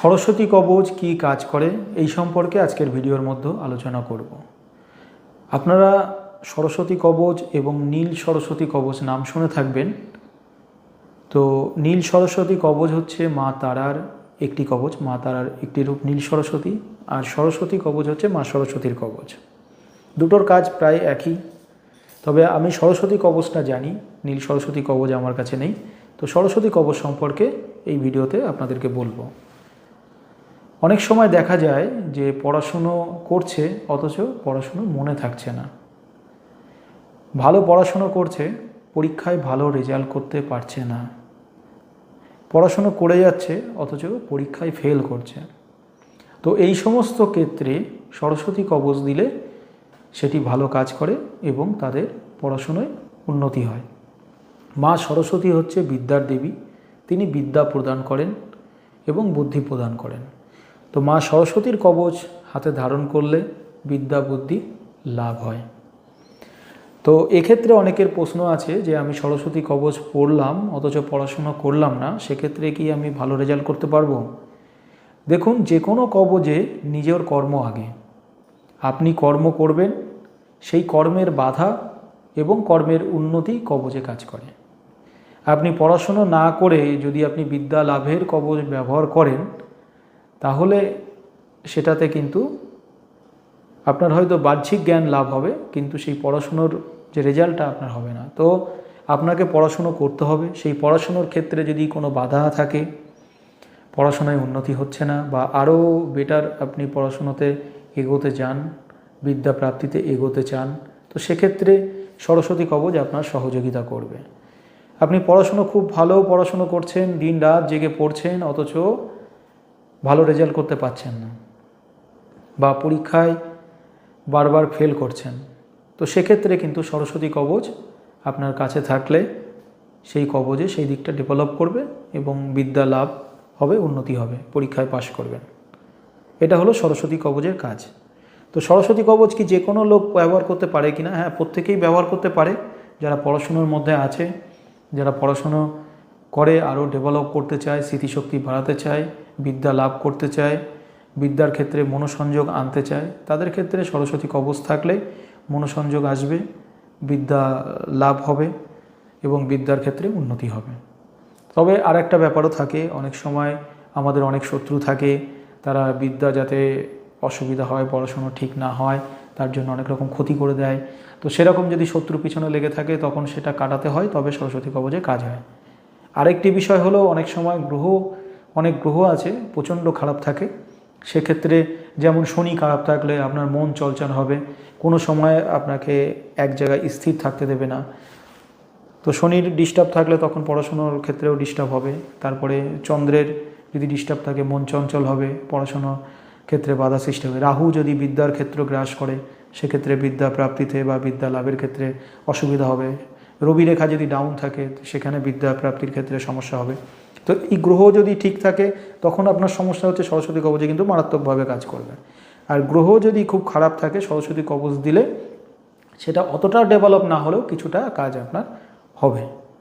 সরস্বতী কবচ কি কাজ করে? এই সম্পর্কে আজকের ভিডিওর মধ্যে আলোচনা করব। আপনারা সরস্বতী কবচ এবং নীল সরস্বতী কবচ নাম শুনে থাকবেন। তো নীল সরস্বতী কবচ হচ্ছে মা তারার একটি কবচ, মা তারার একটি রূপ নীল সরস্বতী, আর সরস্বতী কবচ হচ্ছে মা সরস্বতীর কবচ। দুটোর কাজ প্রায় একই। তবে আমি সরস্বতী কবচটা জানি, নীল সরস্বতী কবচ আমার কাছে নেই। তো সরস্বতী কবচ সম্পর্কে এই ভিডিওতে আপনাদেরকে বলব। অনেক সময় দেখা যায় যে পড়াশুনো করছে, অথচ পড়াশুনো মনে থাকছে না। ভালো পড়াশুনো করছে, পরীক্ষায় ভালো রেজাল্ট করতে পারছে না। পড়াশুনো করে যাচ্ছে, অথচ পরীক্ষায় ফেল করছে। তো এই সমস্ত ক্ষেত্রে সরস্বতী কবচ দিলে সেটি ভালো কাজ করে এবং তাদের পড়াশুনোয় উন্নতি হয়। মা সরস্বতী হচ্ছে বিদ্যার দেবী, তিনি বিদ্যা প্রদান করেন এবং বুদ্ধি প্রদান করেন। তো মা সরস্বতীর কবচ হাতে ধারণ করলে বিদ্যা বুদ্ধি লাভ হয়। তো এক্ষেত্রে অনেকের প্রশ্ন আছে যে আমি সরস্বতী কবচ পড়লাম, অথচ পড়াশুনো করলাম না, সেক্ষেত্রে কি আমি ভালো রেজাল্ট করতে পারব? দেখুন, যে কোনো কবজে নিজের কর্ম আগে। আপনি কর্ম করবেন, সেই কর্মের বাধা এবং কর্মের উন্নতি কবজে কাজ করে। আপনি পড়াশুনো না করে যদি আপনি বিদ্যা লাভের কবজ ব্যবহার করেন তাহলে সেটাতে কিন্তু আপনার হয়তো বাহ্যিক জ্ঞান লাভ হবে, কিন্তু সেই পড়াশুনোর যে রেজাল্টটা আপনার হবে না। তো আপনাকে পড়াশুনো করতে হবে। সেই পড়াশুনোর ক্ষেত্রে যদি কোনো বাধা থাকে, পড়াশোনায় উন্নতি হচ্ছে না বা আরও বেটার আপনি পড়াশুনোতে এগোতে চান, বিদ্যা প্রাপ্তিতে এগোতে চান, তো সেক্ষেত্রে সরস্বতী কবচ আপনার সহযোগিতা করবে। আপনি পড়াশুনো খুব ভালো পড়াশুনো করছেন দিন রাত জেগে পড়ছেন, অথচ ভালো রেজাল্ট করতে পারছেন না বা পরীক্ষায় বারবার ফেল করছেন। তো সেক্ষেত্রে কিন্তু সরস্বতী কবচ আপনার কাছে থাকলে সেই কবজে সেই দিকটা ডেভেলপ করবে এবং বিদ্যা লাভ হবে, উন্নতি হবে, পরীক্ষায় পাশ করবেন। এটা হলো সরস্বতী কবচের কাজ। তো সরস্বতী কবচ কি যে কোনো লোক ব্যবহার করতে পারে কি না হ্যাঁ প্রত্যেকেই ব্যবহার করতে পারে। যারা পড়াশুনোর মধ্যে আছে, যারা পড়াশুনো করে, আরও ডেভেলপ করতে চায়, স্মৃতিশক্তি বাড়াতে চায় বিদ্যা লাভ করতে চায়, বিদ্যার ক্ষেত্রে মনোসংযোগ আনতে চায়, তাদের ক্ষেত্রে সরস্বতী কবচ থাকলে মনোসংযোগ আসবে, বিদ্যা লাভ হবে এবং বিদ্যার ক্ষেত্রে উন্নতি হবে। তবে আর একটা ব্যাপারও থাকে, অনেক সময় আমাদের অনেক শত্রু থাকে, তারা বিদ্যা যাতে অসুবিধা হয়, পড়াশুনো ঠিক না হয়, তার জন্য অনেক রকম ক্ষতি করে দেয়। তো সেরকম যদি শত্রু পিছনে লেগে থাকে, তখন সেটা কাটাতে হয়, তবে সরস্বতী কবচে কাজ হয়। আরেকটি বিষয় হলো, অনেক সময় গ্রহ অনেক গ্রহ আছে, প্রচণ্ড খারাপ থাকে। সেক্ষেত্রে যেমন শনি খারাপ থাকলে আপনার মন চলচাল হবে। কোনো সময় আপনাকে এক জায়গায় স্থির থাকতে দেবে না। তো শনির ডিস্টার্ব থাকলে তখন পড়াশুনোর ক্ষেত্রেও ডিস্টার্ব হবে। তারপরে চন্দ্রের যদি ডিস্টার্ব থাকে, মন চঞ্চল হবে, পড়াশুনোর ক্ষেত্রে বাধা সৃষ্টি হবে। রাহু যদি বিদ্যার ক্ষেত্র গ্রাস করে, সেক্ষেত্রে বিদ্যা প্রাপ্তিতে বা বিদ্যা লাভের ক্ষেত্রে অসুবিধা হবে। রবি রেখা যদি ডাউন থাকে, সেখানে বিদ্যা প্রাপ্তির ক্ষেত্রে সমস্যা হবে। তো এই গ্রহ যদি ঠিক থাকে, তখন আপনার সমস্যা হচ্ছে সরস্বতী কবচে কিন্তু মারাত্মকভাবে কাজ করবে। আর গ্রহ যদি খুব খারাপ থাকে, সরস্বতী কবচ দিলে সেটা অতটা ডেভেলপ না হলেও কিছুটা কাজ আপনার হবে।